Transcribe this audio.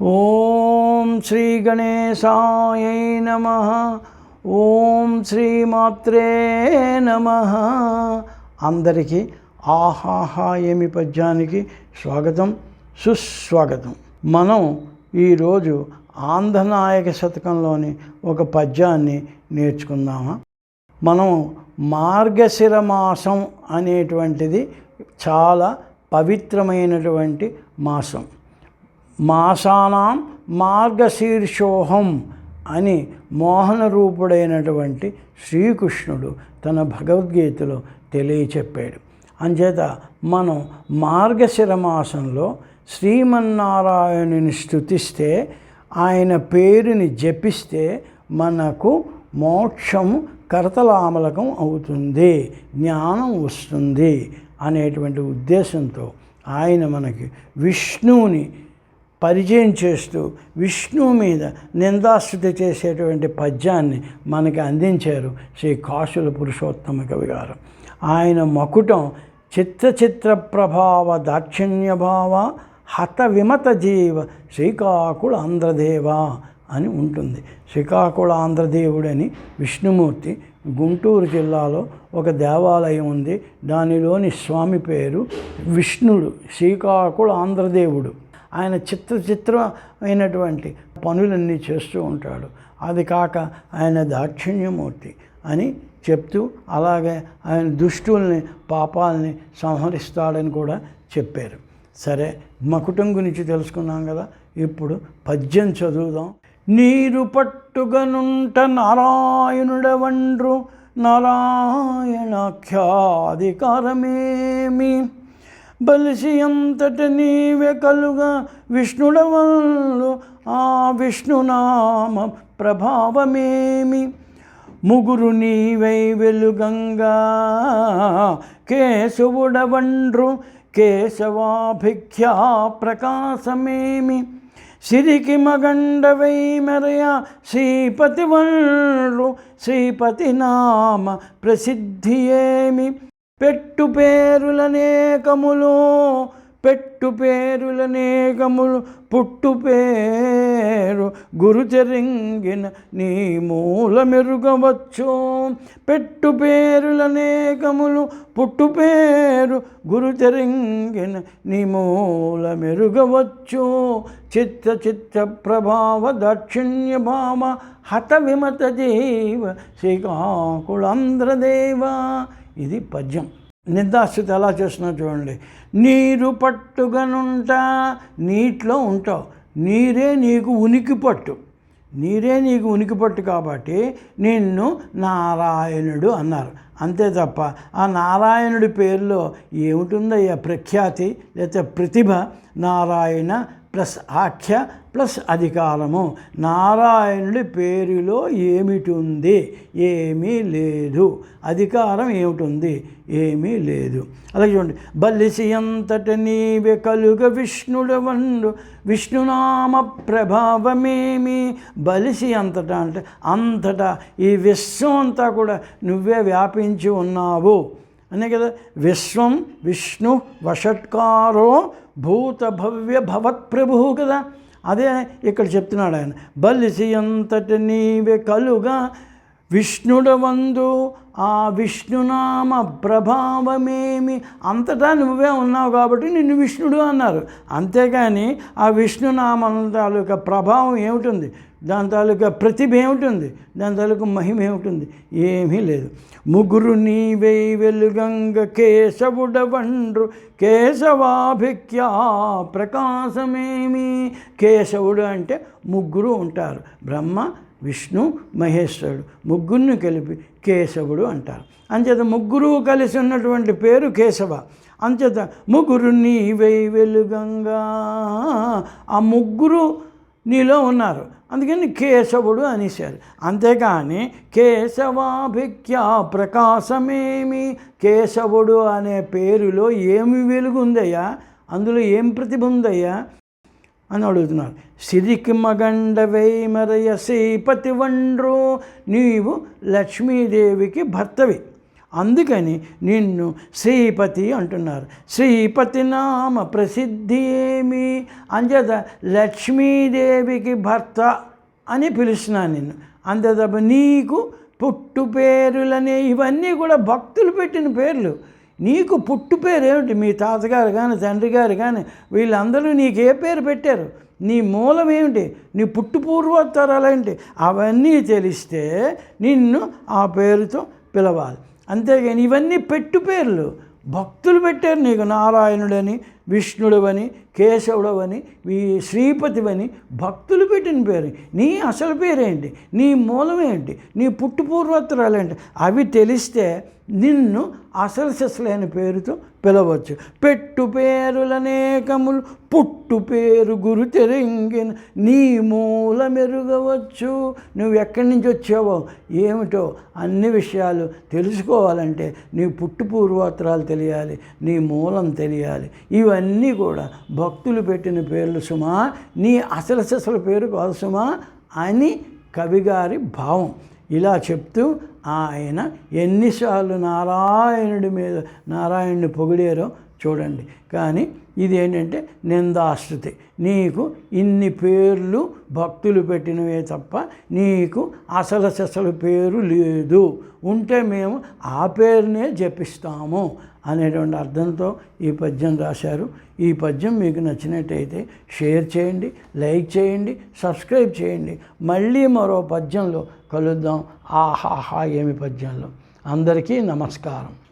ఓం శ్రీ గణేశాయ నమ. ఓం శ్రీమాత్రే నమ. అందరికీ ఆహాహా ఏమి పద్యానికి స్వాగతం సుస్వాగతం. మనం ఈరోజు ఆంధ్రనాయక శతకంలోని ఒక పద్యాన్ని నేర్చుకుందామా? మనం మార్గశిర మాసం అనేటువంటిది చాలా పవిత్రమైనటువంటి మాసం. మాసానాం మార్గశీర్షోహం అని మోహన రూపుడైనటువంటి శ్రీకృష్ణుడు తన భగవద్గీతలో తెలియచెప్పాడు. అంచేత మనం మార్గశిర మాసంలో శ్రీమన్నారాయణుని స్థుతిస్తే ఆయన పేరుని జపిస్తే మనకు మోక్షము కరతలామలకం అవుతుంది జ్ఞానం వస్తుంది అనేటువంటి ఉద్దేశంతో ఆయన మనకి విష్ణువుని పరిచయం చేస్తూ విష్ణువు మీద నిందాస్థుతి చేసేటువంటి పద్యాన్ని మనకి అందించారు శ్రీ కాశుల పురుషోత్తమ కవి గారు. ఆయన మకుటం చిత్ర చిత్ర ప్రభావ దాక్షిణ్యభావ హత విమత జీవ శ్రీకాకుళ ఆంధ్రదేవ అని ఉంటుంది. శ్రీకాకుళ ఆంధ్రదేవుడని విష్ణుమూర్తి గుంటూరు జిల్లాలో ఒక దేవాలయం ఉంది. దానిలోని స్వామి పేరు విష్ణుడు శ్రీకాకుళ ఆంధ్రదేవుడు. ఆయన చిత్ర చిత్రమైనటువంటి పనులన్నీ చేస్తూ ఉంటాడు. అది కాక ఆయన దాక్షిణ్యమూర్తి అని చెప్తూ అలాగే ఆయన దుష్టుల్ని పాపాలని సంహరిస్తాడని కూడా చెప్పారు. సరే మకుటం గురించి తెలుసుకున్నాం కదా ఇప్పుడు పద్యం చదువుదాం. నీరు పట్టుగనుంట నారాయణుడవండ్రు నారాయణాఖ్యాధికారమేమి? బలిసి అంతట నీవే కలుగా విష్ణుడవల్లు. ఆ విష్ణునామ ప్రభావమేమి? ముగురు నీవై వెలుగంగా. కేశవుడవండ్రు కేశవాభిఖ్యా ప్రకాశమేమి? సిరికి మగండవై మెరయ శ్రీపతి వల్లు శ్రీపతి నామ ప్రసిద్ధి ఏమి పెట్టు పేరులనేకములు పెట్టు పేరులనేకములు పుట్టు పేరు గురుచరింగిన నీ మూల మెరుగవచ్చు పెట్టు పేరులనేకములు పుట్టు పేరు గురుచరింగిన నీ మూల మెరుగవచ్చు చిత్త చిత్త ప్రభావ దాక్షిణ్య భామ హత విమత జీవ శ్రీకాకుళాంధ్రదేవ. ఇది పద్యం. నిందాస్థితి ఎలా చేస్తున్నా చూడండి. నీరు పట్టుగనుంటా నీటిలో ఉంటావు. నీరే నీకు ఉనికి పట్టు. నీరే నీకు ఉనికి పట్టు కాబట్టి నిన్ను నారాయణుడు అన్నారు. అంతే తప్ప ఆ నారాయణుడి పేరులో ఏముంటుందయ్యా? ప్రఖ్యాతి లేకపోతే ప్రతిభ నారాయణ ప్లస్ ఆఖ్య ప్లస్ అధికారము. నారాయణుడి పేరులో ఏమిటి ఏమీ లేదు. అధికారం ఏమిటి ఏమీ లేదు. అలాగే చూడండి. బలిసి అంతట నీవే కలుగ విష్ణుడు వండు విష్ణునామ ప్రభావమేమి? బలిసి అంతటా అంటే అంతటా ఈ విశ్వం అంతా కూడా నువ్వే వ్యాపించి ఉన్నావు. అనే కదా విశ్వం విష్ణు వషట్కారో భూత భవ్య భవత్ ప్రభు కదా. అదే ఇక్కడ చెప్తున్నాడు ఆయన బలిసి అంతటి నీవే కలుగా విష్ణుడవందు ఆ విష్ణునామ ప్రభావమేమి? అంతటా నువ్వే ఉన్నావు కాబట్టి నిన్ను విష్ణుడు అన్నారు. అంతేగాని ఆ విష్ణునామం తాలూకా ప్రభావం ఏమిటుంది? దాని తాలూకా ప్రతిభ ఏమిటుంది? దాని తాలూకా మహిమ ఏమిటుంది? ఏమీ లేదు. ముగ్గురు నీవే వెలుగంగ కేశవుడవండ్రు. కేశవాభిక్యా ప్రకాశమేమి? కేశవుడు అంటే ముగ్గురు ఉంటారు. బ్రహ్మ విష్ణు మహేశ్వరుడు. ముగ్గురిని కలిపి కేశవుడు అంటారు. అంచేత ముగ్గురు కలిసి ఉన్నటువంటి పేరు కేశవ. అంచేత ముగ్గురు నీవై వెలుగంగా ఆ ముగ్గురు నీలో ఉన్నారు. అందుకని కేశవుడు అనేశారు. అంతేకాని కేశవాభిఖ్యా ప్రకాశమేమి? కేశవుడు అనే పేరులో ఏమి వెలుగుందయ్యా? అందులో ఏం ప్రతిభ ఉందయ్యా? అని అడుగుతున్నారు సిరికి మగండవై మరయ శ్రీపతి వండ్రు నీవు లక్ష్మీదేవికి భర్తవి. అందుకని నిన్ను శ్రీపతి అంటున్నారు. శ్రీపతి నామ ప్రసిద్ధి ఏమి? అంచేత లక్ష్మీదేవికి భర్త అని పిలుస్తున్నాను నిన్ను. అంతే తప్ప నీకు పుట్టు పేరులనే ఇవన్నీ కూడా భక్తులు పెట్టిన పేర్లు. నీకు పుట్టు పేరు ఏమిటి మీ తాతగారు కానీ తండ్రి గారు కానీ వీళ్ళందరూ నీకు ఏ పేరు పెట్టారు. నీ మూలం ఏమిటి? నీ పుట్టు పూర్వోత్తరాలు ఏంటి? అవన్నీ తెలిస్తే నిన్ను ఆ పేరుతో పిలవాలి. అంతేగాని ఇవన్నీ పెట్టు పేర్లు. భక్తులు పెట్టారు నీకు నారాయణుడని విష్ణుడవని కేశవుడవని ఈ శ్రీపతివని భక్తులు పెట్టిన పేరు. నీ అసలు పేరేంటి? నీ మూలం ఏంటి? నీ పుట్టు అవి తెలిస్తే నిన్ను అసలు సెసలైన పేరుతో పిలవచ్చు. పెట్టు పేరులనేకములు పుట్టు పేరు గురు తెరింగిన నీ మూల మెరుగవచ్చు నువ్వు ఎక్కడి నుంచి వచ్చావో ఏమిటో అన్ని విషయాలు తెలుసుకోవాలంటే నీ పుట్టు పూర్వోత్తరాలు తెలియాలి నీ మూలం తెలియాలి. ఇవన్నీ కూడా భక్తులు పెట్టిన పేర్లు సుమా నీ అసలు సెసల పేరు కాదు సుమా అని కవిగారి భావం. ఇలా చెప్తూ ఆయన ఎన్నిసార్లు నారాయణుడి మీద నారాయణుని పొగిడారో చూడండి. కానీ ఇది ఏంటంటే నిందాశ్రుతి. నీకు ఇన్ని పేర్లు భక్తులు పెట్టినవే తప్ప నీకు అసలు అసలు పేరు లేదు. ఉంటే మేము ఆ పేరునే జపిస్తాము. అనేటువంటి అర్థంతో ఈ పద్యం రాశారు. ఈ పద్యం మీకు నచ్చినట్టయితే షేర్ చేయండి లైక్ చేయండి సబ్స్క్రైబ్ చేయండి. మళ్ళీ మరో పద్యంలో కలుద్దాం. ఆహాహా ఏమి పద్యంలో? అందరికీ నమస్కారం.